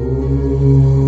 Ooh.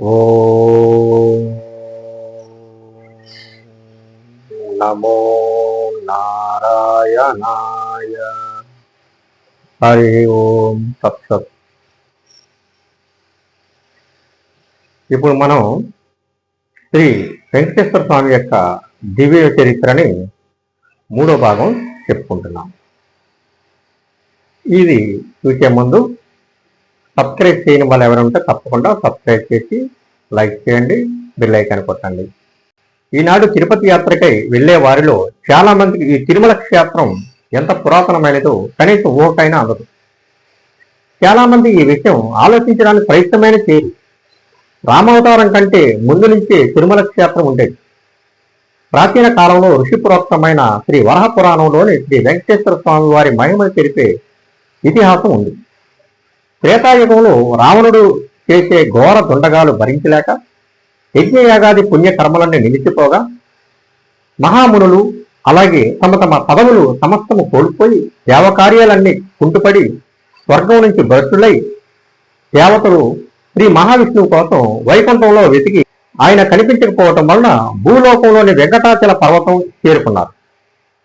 ఓ నమో నారాయణాయ హరి ఓం తత్సత్ ఇప్పుడు మనం శ్రీ వెంకటేశ్వర స్వామి యొక్క దివ్య చరిత్రని మూడో భాగం చెప్పుకుంటున్నాం. ఇది చూసే ముందు సబ్స్క్రైబ్ చేయని వాళ్ళు ఎవరు ఉంటే తప్పకుండా సబ్స్క్రైబ్ చేసి లైక్ చేయండి బెల్ కొట్టండి. ఈనాడు తిరుపతి యాత్రకై వెళ్ళే వారిలో చాలా మందికి ఈ తిరుమల క్షేత్రం ఎంత పురాతనమైనదో కనీసం ఊహకైనా అందదు. చాలా మంది ఈ విషయం ఆలోచించడానికి ప్రయత్నమైన చేయరు. రామావతారం కంటే ముందు నుంచే తిరుమల క్షేత్రం ఉండేది. ప్రాచీన కాలంలో ఋషిపురోక్తమైన శ్రీ వరహ పురాణంలోని శ్రీ వెంకటేశ్వర స్వామి వారి మహిమను తెలిపే ఇతిహాసం ఉంది. త్రేతాయుగంలో రావణుడు చేసే ఘోర దుండగాలు భరించలేక యజ్ఞయాగాది పుణ్యకర్మలన్నీ నిలిచిపోగా మహామునులు అలాగే తమ తమ పదవులు సమస్తము కోల్పోయి దేవకార్యాలన్నీ కుంటుపడి స్వర్గం నుంచి భ్రష్టులై దేవతలు శ్రీ మహావిష్ణువు కోసం వైకుంఠంలో వెతికి ఆయన కనిపించకపోవటం వలన భూలోకంలోని వెంకటాచల పర్వతం చేరుకున్నారు.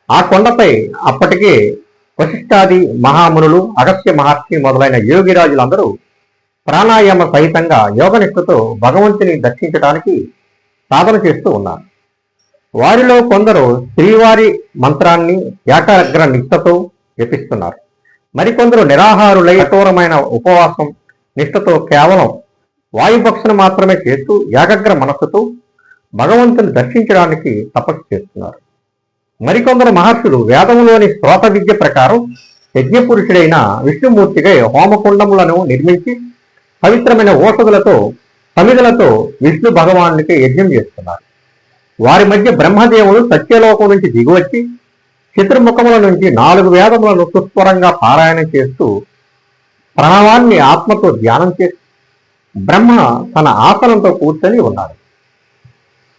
ఆ కొండపై అప్పటికే వశిష్ఠాది మహామునులు అగస్త్య మహర్షి మొదలైన యోగిరాజులందరూ ప్రాణాయామ సహితంగా యోగనిష్టతో భగవంతుని దర్శించడానికి సాధన చేస్తూ ఉన్నారు. వారిలో కొందరు శ్రీవారి మంత్రాన్ని ఏకాగ్ర నిష్ఠతో జపిస్తున్నారు. మరికొందరు నిరాహారులై కఠోరమైన ఉపవాసం నిష్ఠతో కేవలం వాయుభక్షణ మాత్రమే చేస్తూ ఏకాగ్ర మనస్సుతో భగవంతుని దర్శించడానికి తపస్సు చేస్తున్నారు. మరికొందరు మహర్షులు వేదములోని శ్రోత విద్య ప్రకారం యజ్ఞపురుషుడైన విష్ణుమూర్తిగా హోమకుండములను నిర్మించి పవిత్రమైన ఓషధులతో సమిధులతో విష్ణు భగవానునికి యజ్ఞం చేస్తున్నారు. వారి మధ్య బ్రహ్మదేవుడు సత్యలోకం నుంచి దిగివచ్చి చిత్రముఖముల నుంచి నాలుగు వేదములను సుస్వరంగా పారాయణం చేస్తూ ప్రణవాన్ని ఆత్మతో ధ్యానం చేసి బ్రహ్మ తన ఆసనంతో కూర్చొని ఉన్నారు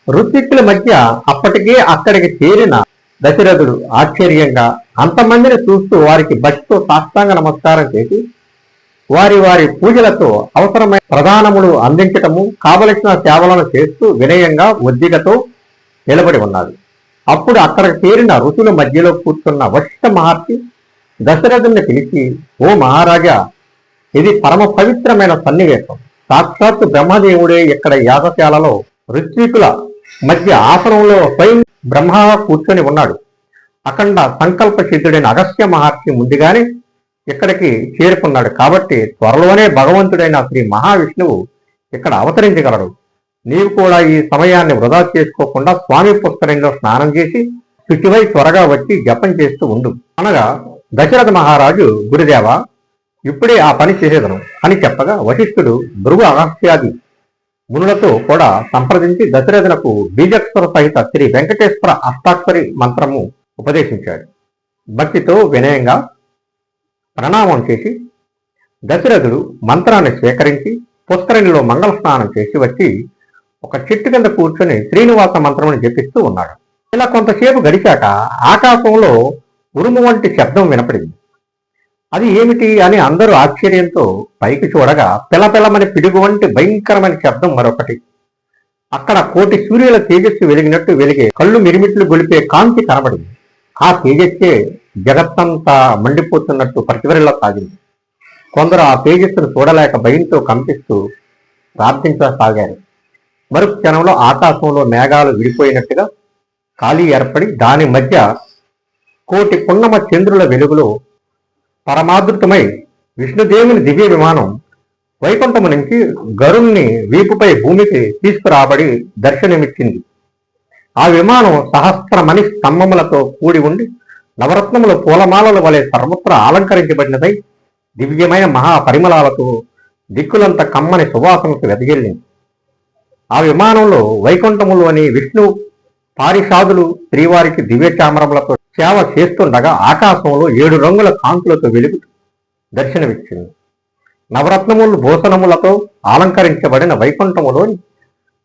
ఋత్విక్కుల మధ్య అప్పటికే అక్కడికి చేరిన దశరథుడు ఆశ్చర్యంగా అంతమందిని చూస్తూ వారికి భక్తితో సాష్టాంగ నమస్కారం చేసి వారి వారి పూజలతో అవసరమైన ప్రధానములు అందించటము కావలసిన సేవలను చేస్తూ వినయంగా ఒద్దికతో నిలబడి ఉన్నాడు. అప్పుడు అక్కడికి చేరిన ఋతుల మధ్యలో కూర్చున్న వశిష్ఠ మహర్షి దశరథుని పిలిచి ఓ మహారాజా ఇది పరమ పవిత్రమైన సన్నివేశం. సాక్షాత్తు బ్రహ్మదేవుడే ఇక్కడ యాగశాలలో ఋత్వికుల మధ్య ఆసనంలో స్వయం బ్రహ్మ కూర్చొని ఉన్నాడు. అఖండ సంకల్ప సిద్ధుడైన అగస్త్య మహర్షి ముందుగానే ఇక్కడికి చేరుకున్నాడు. కాబట్టి త్వరలోనే భగవంతుడైన శ్రీ మహావిష్ణువు ఇక్కడ అవతరించగలడు. నీవు కూడా ఈ సమయాన్ని వృధా చేసుకోకుండా స్వామి పుష్కరంలో స్నానం చేసి శుచివై త్వరగా వచ్చి జపం చేస్తూ ఉండు. అనగా దశరథ మహారాజు గురుదేవ ఇప్పుడే ఆ పని చేసేదను అని చెప్పగా వశిష్ఠుడు భృగు అగస్త్యాది మునులతో కూడా సంప్రదించి దశరథునకు బీజక్షర సహిత శ్రీ వెంకటేశ్వర అష్టాక్షరి మంత్రము ఉపదేశించాడు. భక్తితో వినయంగా ప్రణామం చేసి దశరథుడు మంత్రాన్ని స్వీకరించి పుష్కరిణిలో మంగళ స్నానం చేసి వచ్చి ఒక చెట్టు కింద కూర్చొని శ్రీనివాస మంత్రముని జపిస్తూ ఉన్నాడు. ఇలా కొంతసేపు గడిచాక ఆకాశంలో ఉరుము వంటి శబ్దం వినపడింది. అది ఏమిటి అని అందరూ ఆశ్చర్యంతో పైకి చూడగా పిలపిలమని పిడుగు వంటి భయంకరమైన శబ్దం మరొకటి. అక్కడ కోటి సూర్యుల తేజస్సు వెలిగినట్టు వెలిగే కళ్ళు మిరిమిట్లు గొలిపే కాంతి కనబడింది. ఆ తేజస్సే జగత్తంతా మండిపోతున్నట్టు ప్రతివరిలో సాగింది. కొందరు ఆ తేజస్సును చూడలేక భయంతో కంపిస్తూ ప్రార్థించసాగారు. మరు క్షణంలో ఆకాశంలో మేఘాలు విడిపోయినట్టుగా ఖాళీ ఏర్పడి దాని మధ్య కోటి పున్నమ చంద్రుల వెలుగులో పరమాదృతమై విష్ణుదేవుని దివ్య విమానం వైకుంఠము నుంచి గరుణ్ణి వీపుపై భూమికి తీసుకురాబడి దర్శనమిచ్చింది. ఆ విమానం సహస్రమణి స్తంభములతో కూడి ఉండి నవరత్నముల పూలమాలల వలె సర్వత్రా అలంకరించబడినదై దివ్యమైన మహా పరిమళాలతో దిక్కులంత కమ్మని సువాసనకు వెదజల్లింది. ఆ విమానంలో వైకుంఠములోని విష్ణు పారిషాదులు శ్రీవారికి దివ్య చామరములతో సేవ చేస్తుండగా ఆకాశంలో ఏడు రంగుల కాంతులతో వెలుగుతూ దర్శనమిచ్చింది. నవరత్నములు భూషణములతో అలంకరించబడిన వైకుంఠములోని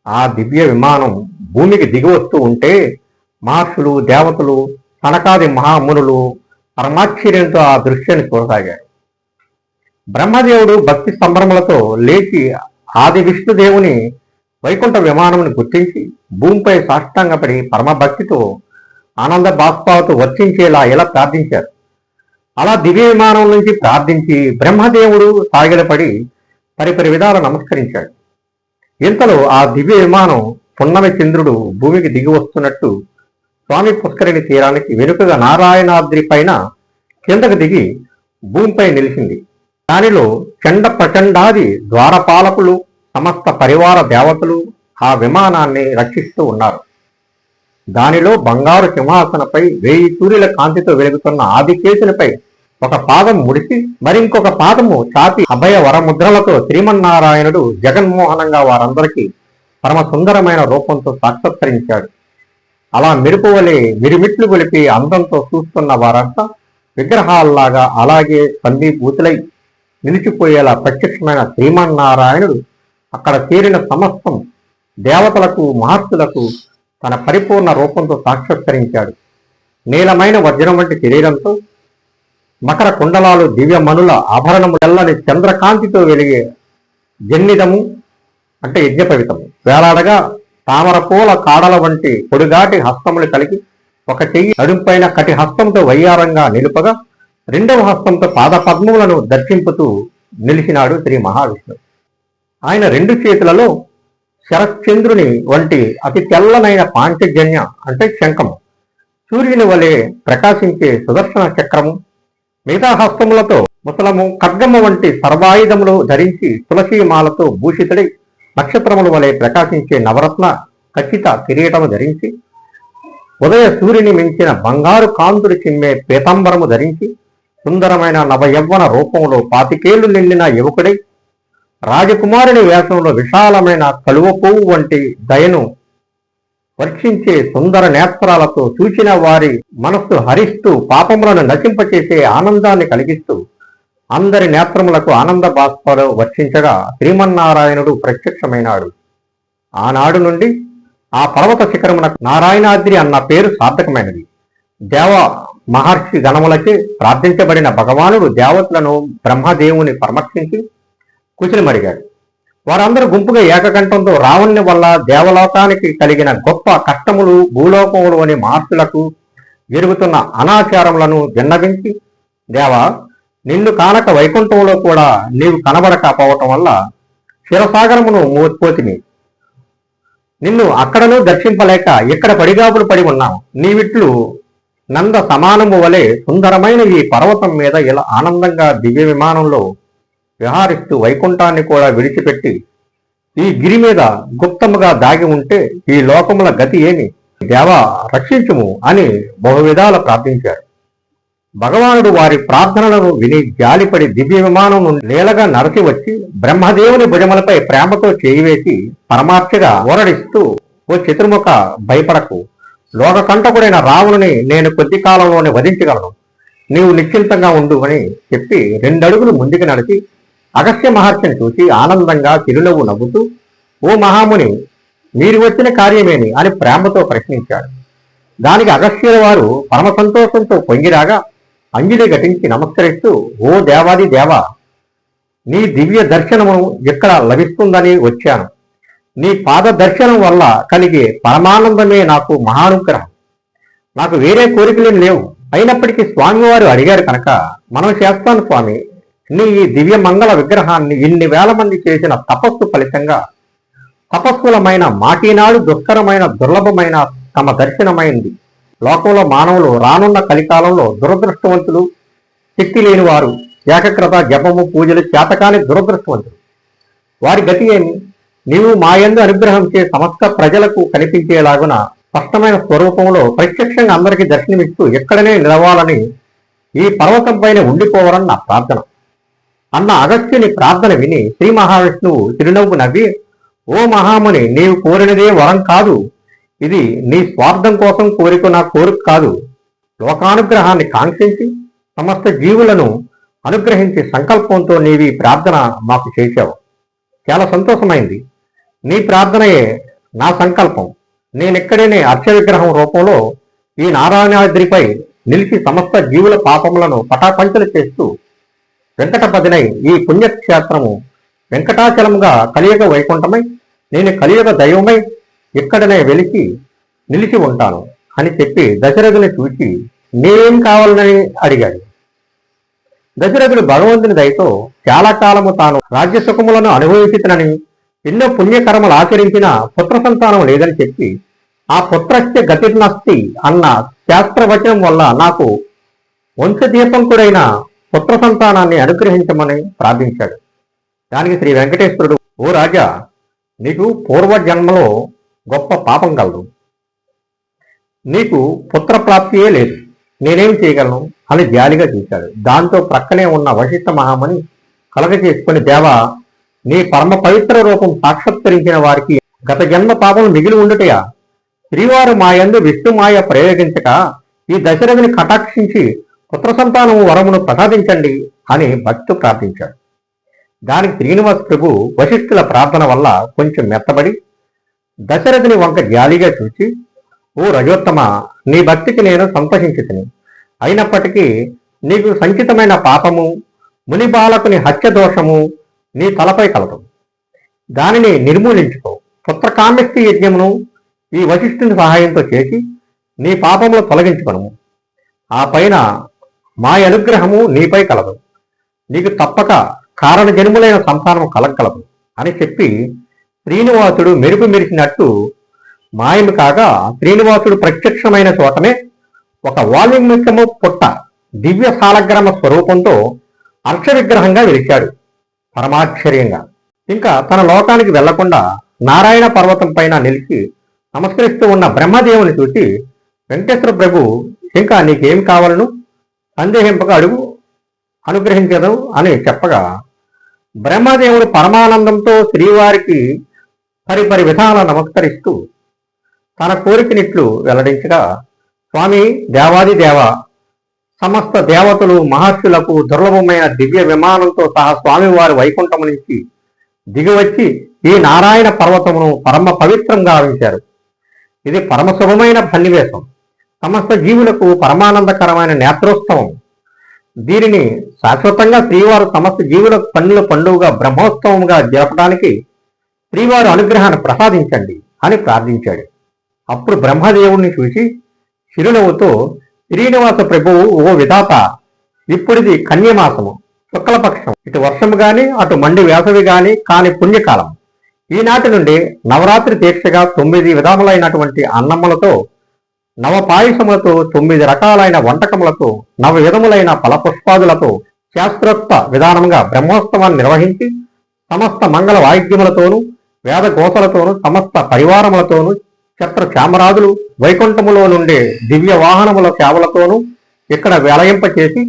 ఆ దివ్య విమానం భూమికి దిగివస్తూ ఉంటే మహర్షులు దేవతలు సనకాది మహామునులు పరమాశ్చర్యంతో ఆ దృశ్యాన్ని చూడసాగారు. బ్రహ్మదేవుడు భక్తి సంభ్రమలతో లేచి ఆది విష్ణుదేవుని వైకుంఠ విమానమును గుర్తించి భూమిపై సాష్టాంగపడి పరమభక్తితో ఆనంద బాష్పాలతో వర్తించేలా ఇలా ప్రార్థించారు. అలా దివ్య విమానం నుంచి ప్రార్థించి బ్రహ్మదేవుడు సాగిలపడి పరిపరి విధాలు నమస్కరించాడు. ఇంతలో ఆ దివ్య విమానం పున్నమి చంద్రుడు భూమికి దిగి వస్తున్నట్టు స్వామి పుష్కరిణి తీరానికి వెనుకగా నారాయణాద్రి పైన కిందకు దిగి భూమిపై నిలిచింది. దానిలో చండ ప్రచండాది ద్వారపాలకులు సమస్త పరివార దేవతలు ఆ విమానాన్ని రక్షిస్తూ ఉన్నారు. దానిలో బంగారు సింహాసనపై వేయి సూర్యుల కాంతితో వెలుగుతున్న ఆదికేశునిపై ఒక పాదం ముడిసి మరింకొక పాదము చాపి అభయ వరముద్రలతో శ్రీమన్నారాయణుడు జగన్మోహనంగా వారందరికీ పరమ సుందరమైన రూపంతో సాక్షాత్కరించాడు. అలా మెరుపు వలె మిరిమిట్లు గొలిపి అందంతో చూస్తున్న వారంతా విగ్రహాల్లాగా అలాగే సందీభూతులై నిలిచిపోయేలా ప్రత్యక్షమైన శ్రీమన్నారాయణుడు అక్కడ చేరిన సమస్తం దేవతలకు మహర్షులకు తన పరిపూర్ణ రూపంతో సాక్షాత్కరించాడు. నీలమైన వజ్రం వంటి శరీరంతో మకర కుండలాలు దివ్యమనుల ఆభరణము తెల్లని చంద్రకాంతితో వెలిగే జన్నిదము అంటే యజ్ఞపవితము వేలాడగా తామర పూల కాడల వంటి పొడిగాటి హస్తములు కలిగి ఒక చెయ్యి నడుంపైన కటి హస్తంతో వయ్యారంగా నిలుపగా రెండవ హస్తంతో పాద పద్మములను దర్శింపుతూ నిలిచినాడు శ్రీ మహావిష్ణువు. ఆయన రెండు చేతులలో శరశ్చంద్రుని వంటి అతి తెల్లనైన పాంచజన్య అంటే శంఖము. సూర్యుని వలె ప్రకాశించే సుదర్శన చక్రము. మిగతా హస్తములతో ముసలము ఖడ్గము వంటి సర్వాయుధములు ధరించి తులసీమాలతో భూషితుడై నక్షత్రముల వలె ప్రకాశించే నవరత్న ఖచ్చిత కిరీటము ధరించి ఉదయ సూర్యుని మించిన బంగారు కాంతుడు చిమ్మే పీతాంబరము ధరించి సుందరమైన నవయవ్వన రూపంలో పాతికేళ్ళు నిండిన యువకుడై రాజకుమారుని వేషంలో విశాలమైన కలువ పువ్వు వంటి దయను వర్షించే సుందర నేత్రాలతో చూచిన వారి మనస్సు హరిస్తూ పాపములను నశింపచేసే ఆనందాన్ని కలిగిస్తూ అందరి నేత్రములకు ఆనంద బాష్పాలు వర్షించగా శ్రీమన్నారాయణుడు ప్రత్యక్షమైనాడు. ఆనాడు నుండి ఆ పర్వత శిఖరమునకు నారాయణాద్రి అన్న పేరు సార్థకమైనది. దేవ మహర్షి గణములచే ప్రార్థించబడిన భగవానుడు దేవతలను బ్రహ్మదేవుని పరామర్శించి కుశలమడిగాడు వారందరూ గుంపుగా ఏకకంఠంతో రావణ్ణి వల్ల దేవలోకానికి కలిగిన గొప్ప కష్టములు భూలోకంలోని మార్పులకు జరుగుతున్న అనాచారములను విన్నవించి దేవా నిన్ను కానక వైకుంఠంలో కూడా నీవు కనబడకపోవటం వల్ల క్షీరసాగరమును మోసిపోతిని నిన్ను అక్కడను దర్శింపలేక ఇక్కడ పడిగాపులు పడి ఉన్నావు నీవిట్లు నంద సమానము వలె సుందరమైన ఈ పర్వతం మీద ఇలా ఆనందంగా దివ్య విమానంలో విహారిస్తూ వైకుంఠాన్ని కూడా విడిచిపెట్టి ఈ గిరి మీద గుప్తముగా దాగి ఉంటే ఈ లోకముల గతి ఏమి? దేవా రక్షించుము అని బహువిధాల ప్రార్థించారు. భగవానుడు వారి ప్రార్థనలను విని జాలిపడి దివ్య విమానం నుండి నరసి వచ్చి బ్రహ్మదేవుని భుజములపై ప్రేమతో చేయివేసి పరమార్చగా ఓరడిస్తూ ఓ చతుర్ముఖ భయపడకు. లోకకంటకుడైన రావుని నేను కొద్ది కాలంలోనే వధించగలను. నీవు నిశ్చింతంగా ఉండు అని చెప్పి రెండడుగులు ముందుకు నడిచి అగస్త్య మహర్షిని చూసి ఆనందంగా చిరునవ్వు నవ్వుతూ ఓ మహాముని మీరు వచ్చిన కార్యమేమి? అని ప్రేమతో ప్రశ్నించాడు. దానికి అగస్త్యుల వారు పరమ సంతోషంతో పొంగిరాగా అంజలి ఘటించి నమస్కరిస్తూ ఓ దేవాది దేవ నీ దివ్య దర్శనము ఇక్కడ లభిస్తుందని వచ్చాను. నీ పాద దర్శనం వల్ల కలిగే పరమానందమే నాకు మహానుగ్రహం. నాకు వేరే కోరికలు లేవు. అయినప్పటికీ స్వామివారు అడిగారు కనుక మనం చేస్తాను స్వామి నీ ఈ దివ్య మంగళ విగ్రహాన్ని ఇన్ని వేల మంది చేసిన తపస్సు ఫలితంగా తపస్సులమైన మాటీనాడు దుష్కరమైన దుర్లభమైన తమ దర్శనమైంది. లోకంలో మానవులు రానున్న కలికాలంలో దురదృష్టవంతులు శక్తి లేని వారు ఏకగ్రత జపము పూజలు చేతకాని దురదృష్టవంతులు. వారి గతి ఏమి? నీవు మాయందు అనుగ్రహించే సమస్త ప్రజలకు కనిపించేలాగున స్పష్టమైన స్వరూపంలో ప్రత్యక్షంగా అందరికీ దర్శనమిస్తూ ఎక్కడనే నిలవాలని ఈ పర్వతం పైన ఉండిపోవాలని నా ప్రార్థన. అన్న అగస్త్యుని ప్రార్థన విని శ్రీ మహావిష్ణువు చిరునవ్వు నవ్వి ఓ మహాముని నీవు కోరినదే వరం కాదు. ఇది నీ స్వార్థం కోసం కోరుకున్న కోరిక కాదు. లోకానుగ్రహాన్ని కాంక్షించి సమస్త జీవులను అనుగ్రహించే సంకల్పంతో నీవి ప్రార్థన మాకు చేశావు. చాలా సంతోషమైంది. నీ ప్రార్థనయే నా సంకల్పం. నేనిక్కడనే అర్చ విగ్రహం రూపంలో ఈ నారాయణాద్రిపై నిలిచి సమస్త జీవుల పాపములను పటాపంచలు చేస్తూ వెంకటపదినై ఈ పుణ్యక్షేత్రము వెంకటాచలముగా కలియుగ వైకుంఠమై నేను కలియుగ దైవమై ఇక్కడనే వెలిసి నిలిచి ఉంటాను అని చెప్పి దశరథుని చూచి నేనేం కావాలని అడిగాడు. దశరథుడు భగవంతుని దయతో చాలా కాలము తాను రాజ్య సుఖములను ఎన్నో పుణ్యకర్మలు ఆచరించిన పుత్ర సంతానం లేదని చెప్పి ఆ పుత్రస్య గతిర్నస్తి అన్న శాస్త్రవచనం వల్ల నాకు వంశదీపంకుడైన పుత్ర సంతానాన్ని అనుగ్రహించమని ప్రార్థించాడు. దానికి శ్రీ వెంకటేశ్వరుడు ఓ రాజా నీకు పూర్వ జన్మలో గొప్ప పాపం కలదు. నీకు పుత్ర ప్రాప్తియే లేదు. నేనేం చేయగలను? అని జాలిగా చూశాడు. దాంతో ప్రక్కనే ఉన్న వశిష్ఠ మహామని కలగ చేసుకుని దేవా నీ పరమ పవిత్ర రూపం సాక్షాత్కరించిన వారికి గత జన్మ పాపం మిగిలి ఉండుటయా? శ్రీవారు మాయందు విష్ణుమాయ ప్రయోగించక ఈ దశరథుని కటాక్షించి పుత్ర సంతానం వరమును ప్రసాదించండి అని భక్తు ప్రార్థించాడు. దానికి శ్రీనివాస్ ప్రభు వశిష్ఠుల ప్రార్థన వల్ల కొంచెం మెత్తబడి దశరథుని వంక జాలిగా చూసి ఓ రజోత్తమ నీ భక్తికి నేను సంతోషించుతుని. అయినప్పటికీ నీకు సంచితమైన పాపము ముని బాలకుని హత్య దోషము నీ తలపై కలదు. దానిని నిర్మూలించుకో. పుత్రకామ్యస్తి యజ్ఞమును ఈ వశిష్ఠుని సహాయంతో చేసి నీ పాపములు తొలగించుకును ఆ పైన మా అనుగ్రహము నీపై కలదు. నీకు తప్పక కారణ జన్ములైన సంతానము కలగలదు అని చెప్పి శ్రీనివాసుడు మెరుపు మెరిసినట్టు మాయము కాగా శ్రీనివాసుడు ప్రత్యక్షమైన చోటనే ఒక వాల్మీకము పుట్ట దివ్య సాలగ్రామ స్వరూపంతో అర్ష విగ్రహంగా వెలిచాడు పరమాశ్చర్యంగా. ఇంకా తన లోకానికి వెళ్ళకుండా నారాయణ పర్వతం పైన నిలిచి నమస్కరిస్తూ ఉన్న బ్రహ్మదేవుని చూసి వెంకటేశ్వర ప్రభు ఇంకా నీకేం కావాలను? సందేహింపక అడుగు అనుగ్రహించదు అని చెప్పగా బ్రహ్మదేవుడు పరమానందంతో శ్రీవారికి పరిపరి విధాల నమస్కరిస్తూ తన కోరికనిట్లు వెల్లడించగా స్వామి దేవాది దేవ సమస్త దేవతలు మహర్షులకు దుర్లభమైన దివ్య విమానంతో సహా స్వామివారి వైకుంఠం నుంచి దిగివచ్చి ఈ నారాయణ పర్వతమును పరమ పవిత్రంగా ఆవించారు. ఇది పరమ శుభమైన సన్నివేశం. సమస్త జీవులకు పరమానందకరమైన నేత్రోత్సవం. దీనిని శాశ్వతంగా శ్రీవారు సమస్త జీవులకు పన్నుల పండుగగా బ్రహ్మోత్సవంగా జరపడానికి శ్రీవారు అనుగ్రహాన్ని ప్రసాదించండి అని ప్రార్థించాడు. అప్పుడు బ్రహ్మదేవుణ్ణి చూసి చిరునవ్వుతో శ్రీనివాస ప్రభువు ఓ విధాత ఇప్పుడిది కన్యమాసము శుక్లపక్షం. ఇటు వర్షము గాని అటు మండి వేసవి గాని కాని పుణ్యకాలం. ఈనాటి నుండి నవరాత్రి దీక్షగా తొమ్మిది విధములైనటువంటి అన్నములతో నవ పాయసములతో తొమ్మిది రకాలైన వంటకములతో నవ విధములైన ఫలపుష్పాదులతో శాస్త్రోక్త విధానంగా బ్రహ్మోత్సవాన్ని నిర్వహించి సమస్త మంగళ వాయిద్యములతోనూ వేద గోసలతోనూ సమస్త పరివారములతోనూ ఛత్ర చామరాజులు వైకుంఠములో నుండే దివ్య వాహనముల సేవలతోనూ ఇక్కడ వెలయింపచేసి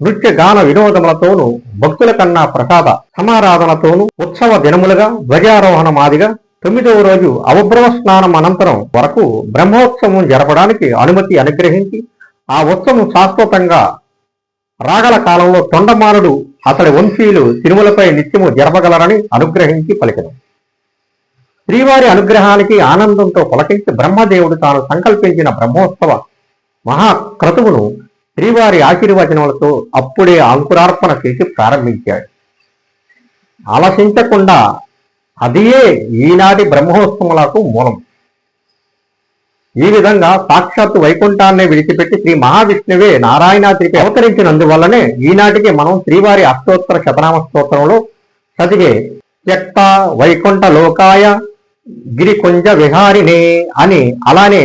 నృత్య గాన వినోదములతోనూ భక్తుల కన్నా ప్రసాద సమారాధనతోనూ ఉత్సవ దినములుగా ధ్వజారోహణ మాదిగా తొమ్మిదవ రోజు అవబ్రహ్మ స్నానం అనంతరం వరకు బ్రహ్మోత్సవం జరపడానికి అనుమతి అనుగ్రహించి ఆ ఉత్సవం శాశ్వతంగా రాగల కాలంలో తొండమానుడు అతడి వంశీయులు తిరుమలపై నిత్యము జరపగలరని అనుగ్రహించి పలికను. శ్రీవారి అనుగ్రహానికి ఆనందంతో పులకించి బ్రహ్మదేవుడు తాను సంకల్పించిన బ్రహ్మోత్సవ మహాక్రతువును శ్రీవారి ఆశీర్వచనములతో అప్పుడే అంకురార్పణ చేసి ప్రారంభించాడు. ఆలసించకుండా అదియే ఈనాటి బ్రహ్మోత్సవములకు మూలం. ఈ విధంగా సాక్షాత్తు వైకుంఠాన్ని విడిచిపెట్టి శ్రీ మహావిష్ణువే నారాయణాద్రికి అవతరించినందువల్లనే ఈనాటికి మనం శ్రీవారి అష్టోత్తర శతనామ స్తోత్రంలో చదివే త్యక్త వైకుంఠ లోకాయ గిరికుంజ విహారినే అని అలానే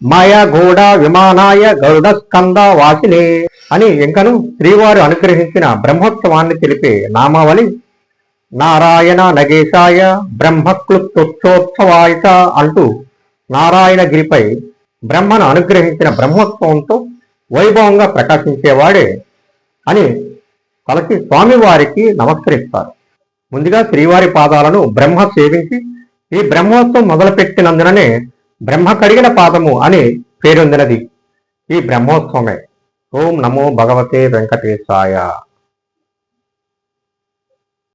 మాయా గోడ విమానాయ గరుడ స్కంద వాసినే అని ఇంకను శ్రీవారు అనుగ్రహించిన బ్రహ్మోత్సవాన్ని తెలిపే నామావళి నారాయణ నగేశాయ బ్రహ్మక్లుప్తోత్సవాయ అంటూ నారాయణగిరిపై బ్రహ్మను అనుగ్రహించిన బ్రహ్మోత్సవంతో వైభవంగా ప్రకాశించేవాడే అని తలచి స్వామివారికి నమస్కరిస్తారు. ముందుగా శ్రీవారి పాదాలను బ్రహ్మ సేవించి ఈ బ్రహ్మోత్సవం మొదలుపెట్టినందుననే బ్రహ్మ కడిగిన పాదము అని పేరొందినది. ఈ బ్రహ్మోత్సవమే. ఓం నమో భగవతే వెంకటేశాయ.